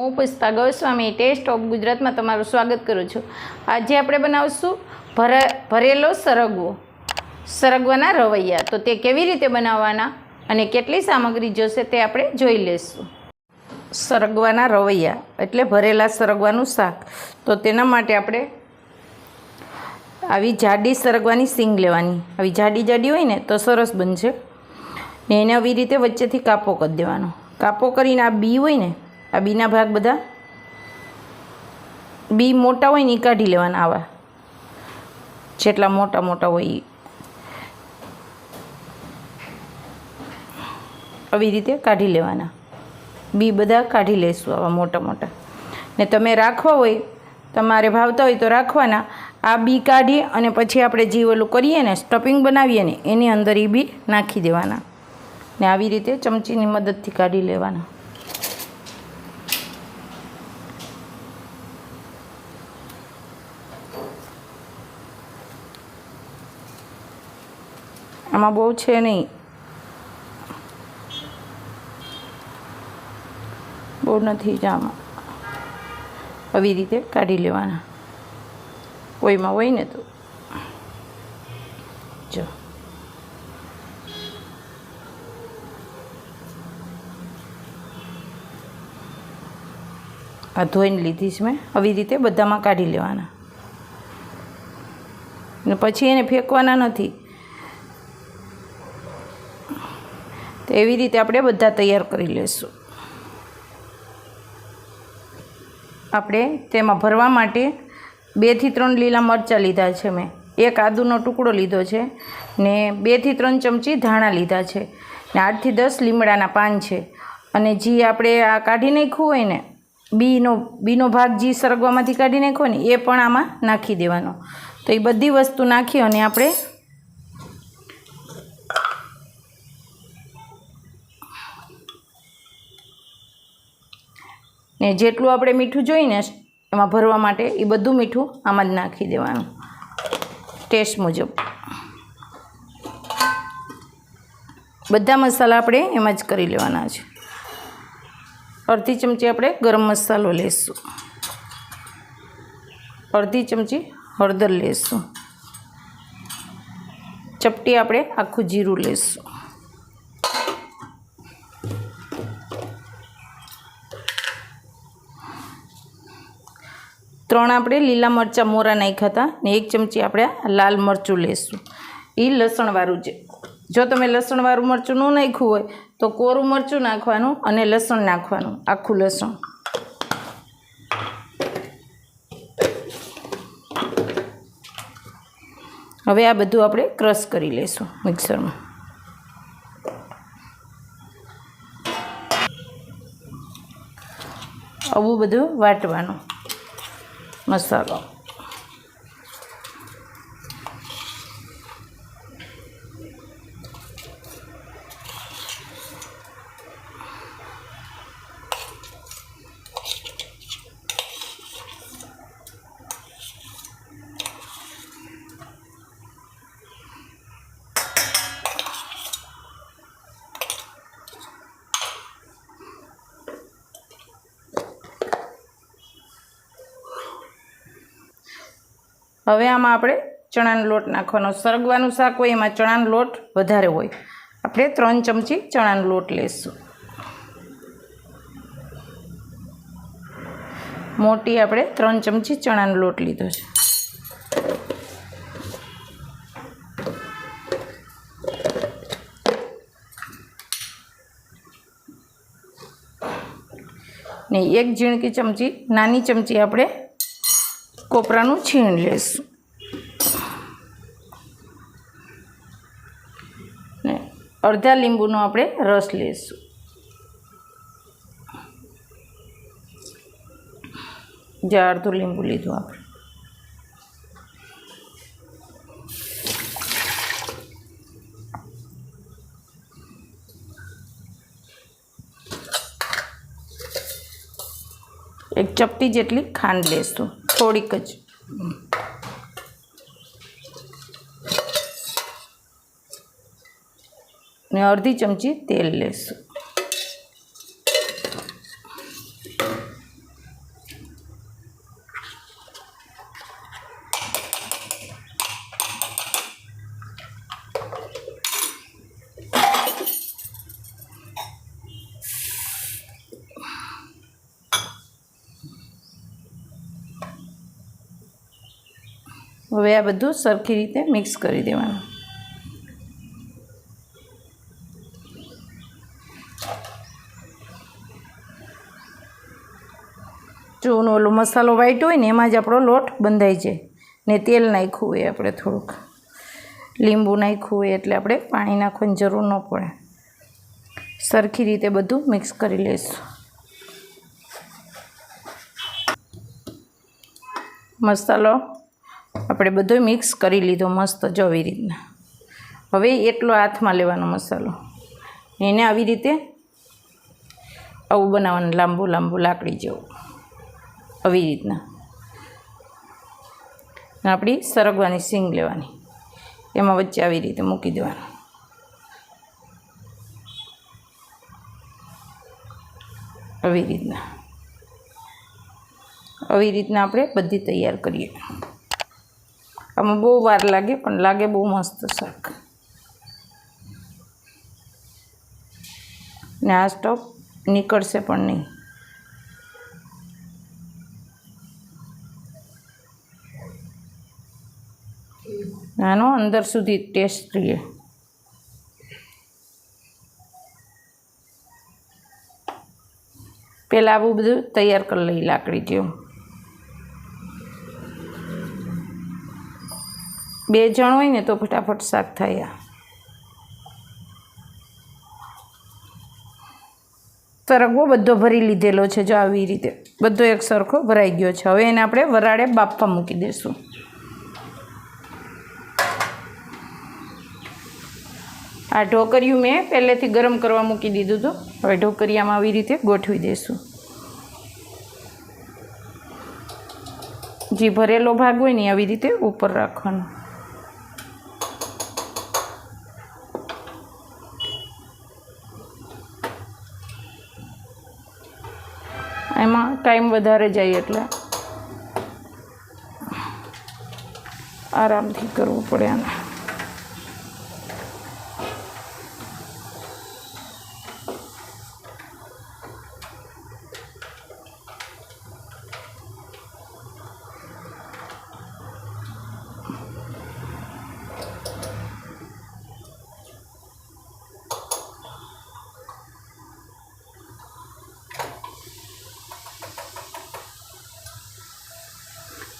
હું Pushpa Goswami test of ગુજરાતમાં તમારું સ્વાગત કરું છું. આજે આપણે બનાવશું ભરા, ભરેલો સરગવો. સરગવાના રવૈયા. તો તે કેવી રીતે બનાવવાના અને કેટલી સામગ્રી જોશે તે આપણે જોઈ લઈશું સરગવાના રવૈયા, એટલે ભરેલા સરગવાનું શાક. તો તેના માટે આપણે આવી જાડી સરગવાની સિંગ લેવાની. આવી જાડી જાડી હોય ને તો સરસ બનશે. ને એને આવી રીતે વચ્ચેથી કાપો કરી દેવાનો. કાપો કરીને આ બી હોય ને આ બીના ભાગ બધા? બી મોટા હોય ને એ કાઢી લેવાના આવા. જેટલા મોટા મોટા હોય એ આવી રીતે કાઢી લેવાના. બી બધા કાઢી લઈશું આવા મોટા મોટા. ને તમે રાખવા હોય, તમારે ભાવતા હોય તો રાખવાના. આ બી કાઢી અને પછી આપણે જે ઓલું કરીએ ને, સ્ટફિંગ બનાવીએ ને, એની અંદર એ બી નાખી દેવાના. ને આવી રીતે ચમચીની મદદથી કાઢી લેવાના. આમાં બહુ છે નહીં. બહુ નથી જ આમાં. આવી રીતે કાઢી લેવાના. કોઈમાં હોય ને તો. જો. આ ધોઈને લીધી છે મેં. આવી રીતે બધામાં કાઢી લેવાના. ને પછી એને ફેંકવાના નથી. તો એવી રીતે આપણે બધા તૈયાર કરી લઈશું. આપણે તેમાં ભરવા માટે બેથી ત્રણ લીલા મરચાં લીધા છે મેં. એક આદુનો ટુકડો લીધો છે ને બેથી ત્રણ ચમચી ધાણા લીધા છે ને આઠથી દસ લીમડાના પાન છે. અને જે આપણે આ કાઢી નાખ્યું હોય ને, બીનો બીનો ભાગ જે સરગવામાંથી કાઢી નાખ્યો ને, એ પણ આમાં નાખી દેવાનો. તો એ બધી વસ્તુ નાખી અને આપણે ને જેટલું આપણે મીઠું જોઈને એમાં ભરવા માટે એ બધું મીઠું આમાં જ નાખી દેવાનું. ટેસ્ટ મુજબ. બધા મસાલા આપણે એમાં જ કરી લેવાના છે. અડધી ચમચી આપણે ગરમ મસાલો લેશું. અડધી ચમચી હળદર લેશું. ચપટી આપણે આખું જીરું લેશું. ત્રણ આપણે લીલા મરચાં મોરા નાખ્યા હતા ને એક ચમચી આપણે લાલ મરચું લેશું. એ લસણવાળું છે. જો તમે લસણવાળું મરચું ન નાખ્યું હોય તો કોરું મરચું નાખવાનું અને લસણ નાખવાનું, આખું લસણ. હવે આ બધું આપણે ક્રશ કરી લઈશું મિક્સરમાં. આવું બધું વાટવાનું. મસાલો હવે આમાં આપણે ચણાનો લોટ નાખવાનો. સરગવાનું શાક હોય એમાં ચણાનો લોટ વધારે હોય. આપણે ત્રણ ચમચી ચણાનો લોટ લઈશું મોટી આપણે ત્રણ ચમચી ચણાનો લોટ લીધો છે. ને એક ઝીણકી ચમચી, નાની ચમચી આપણે કોપરાનું છીણ લેશું. ને અડધા લીંબુનો આપણે રસ લેશું. જે અડધું લીંબુ લીધું આપણે. એક ચપટી જેટલી ખાંડ લેશું. થોડીક જ. ને અડધી ચમચી તેલ લેશું. હવે આ બધું સરખી રીતે મિક્સ કરી દેવાનું. ચૂનો ઓલો મસાલો વાઈટ હોય ને એમાં જ આપણો લોટ બંધાઈ જાય. ને તેલ નાખ્યું હોય આપણે થોડુંક. લીંબુ નાખ્યું હોય એટલે આપણે પાણી નાખવાની જરૂર ન પડે. સરખી રીતે બધું મિક્સ કરી લઈશું. મસાલો આપણે બધો મિક્સ કરી લીધો મસ્ત જો આવી રીતના. હવે એટલો હાથમાં લેવાનો મસાલો. એને આવી રીતે આવું બનાવવાનું લાંબુ લાંબુ લાકડી જેવું. આવી રીતના. આપણી સરગવાની સિંગ લેવાની. એમાં વચ્ચે આવી રીતે મૂકી દેવાનું. આવી રીતના. આવી રીતના આપણે બધી તૈયાર કરીએ. આમાં બહુ વાર લાગે, પણ લાગે બહુ મસ્ત શાક. ને આ સ્ટોપ નીકળશે પણ નહીં. આનો અંદર સુધી ટેસ્ટ રહીએ પહેલાં આવું બધું તૈયાર કરી લઈ લાકડી જેવું. બે જણ હોય ને તો ફટાફટ શાક થાય તો સરગવો બધો ભરી લીધેલો છે જો આવી રીતે. બધો એક સરખો ભરાઈ ગયો છે. હવે એને આપણે વરાળે બાફવા મૂકી દઈશું આ ઢોકરિયું મેં પહેલેથી ગરમ કરવા મૂકી દીધું હતું. હવે ઢોકરિયામાં આવી રીતે ગોઠવી દઈશું જે ભરેલો ભાગ હોય ને આવી રીતે ઉપર રાખવાનો. એમાં ટાઈમ વધારે જાય એટલે આરામથી કરવું પડે આને.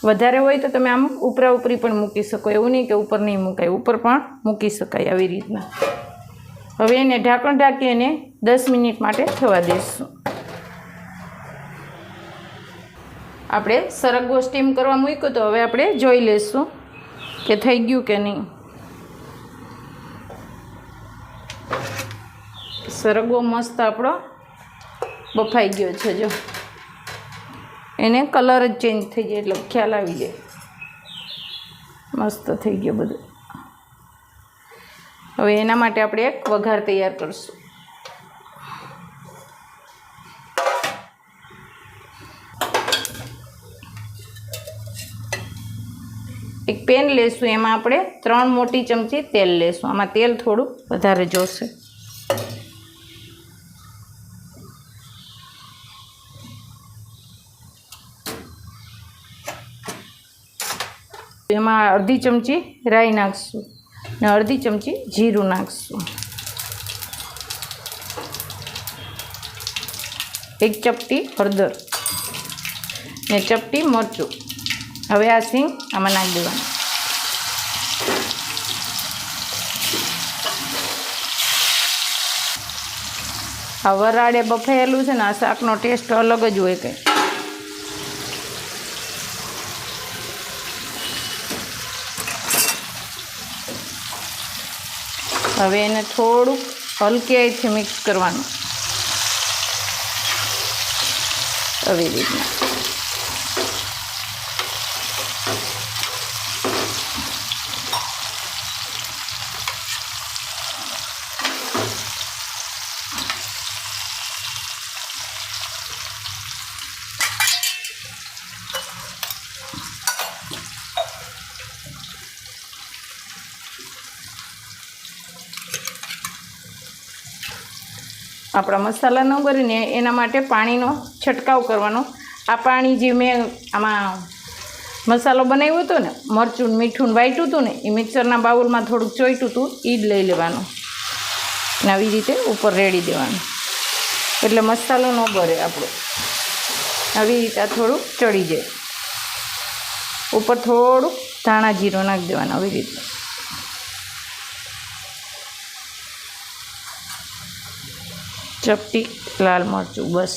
વધારે હોય તો તમે આમ ઉપરા ઉપરી પણ મૂકી શકો. એવું નહીં કે ઉપર નહીં મુકાય, ઉપર પણ મૂકી શકાય આવી રીતના. હવે એને ઢાંકણ ઢાંકી અને દસ મિનિટ માટે થવા દઈશું. આપણે સરગવો સ્ટીમ કરવા મૂક્યો તો હવે આપણે જોઈ લઈશું કે થઈ ગયું કે નહીં. સરગવો મસ્ત આપણો બફાઈ ગયો છે, જો. એને કલર જ ચેન્જ થઈ જાય એટલે ખ્યાલ આવી જાય. મસ્ત થઈ ગયો બધું. હવે એના માટે આપણે એક વઘાર તૈયાર કરશું. એક પેન લેશું, એમાં આપણે ત્રણ મોટી ચમચી તેલ લેશું. આમાં તેલ થોડું વધારે જોશે. એમાં અડધી ચમચી રાઈ નાખશું ને અડધી ચમચી જીરું નાખશું. એક ચપટી હળદર ને ચપટી મરચું. હવે આ સિંગ આમાં નાખી દેવાનું. આ વરાળે બફાયેલું છે ને, આ શાકનો ટેસ્ટ અલગ જ હોય કંઈ. હવે એને થોડુંક હલકેથી મિક્સ કરવાનું. આવી રીતના. આપણા મસાલા ન ભરીને એના માટે પાણીનો છંટકાવ કરવાનો. આ પાણી જે મેં આમાં મસાલો બનાવ્યો હતો ને, મરચું, મીઠું વાટ્યું હતું ને, એ મિક્સરના બાઉલમાં થોડુંક ચોઈટું હતું એ જ લઈ લેવાનું. ને આવી રીતે ઉપર રેડી દેવાનું. એટલે મસાલો ન ભરે આપણો. આવી રીતે આ થોડુંક ચડી જાય. ઉપર થોડુંક ધાણા જીરો નાખી દેવાનું, આવી રીતે. ચપટી લાલ મરચું, બસ.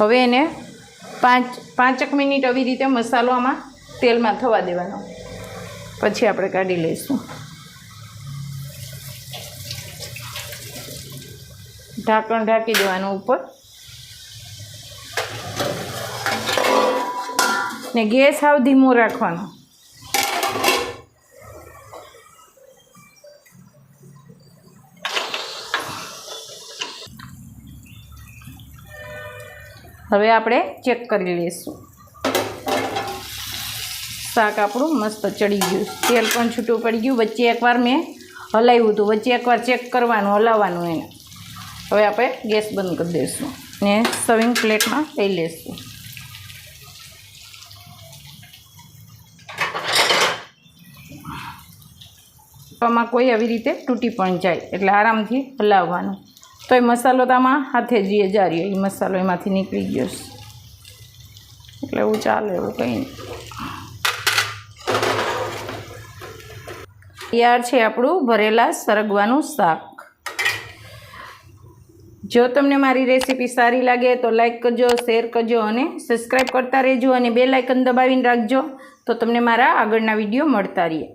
હવે એને પાંચ, પાંચક મિનિટ આવી રીતે મસાલો આમાં તેલમાં થવા દેવાનો. પછી આપણે કાઢી લઈશું. ઢાંકણ ઢાંકી દેવાનું ઉપર. ને ગેસ સાવ ધીમો રાખવાનો. હવે આપણે ચેક કરી લઈશું. શાક આપણું મસ્ત ચડી ગયું. તેલ પણ છૂટું પડી ગયું. વચ્ચે એકવાર મેં હલાવ્યું હતું. વચ્ચે એકવાર ચેક કરવાનું, હલાવવાનું એને. હવે આપણે ગેસ બંધ કરી દઈશું ને સર્વિંગ પ્લેટમાં લઈ લઈશું. આમાં કોઈ આવી રીતે તૂટી પણ જાય. એટલે આરામથી હલાવવાનું. તો એ મસાલો તો આમાં હાથે જઈએ જારીએ એ મસાલો એમાંથી નીકળી ગયો છે. એટલે એવું ચાલે, એવું કંઈ નહીં. તૈયાર છે આપણું ભરેલા સરગવાનું શાક. જો તમને મારી રેસીપી સારી લાગે તો લાઈક કરજો, શેર કરજો અને સબસ્ક્રાઈબ કરતા રહેજો અને બે લાઇકન દબાવીને રાખજો તો તમને મારા આગળના વીડિયો મળતા રહીએ.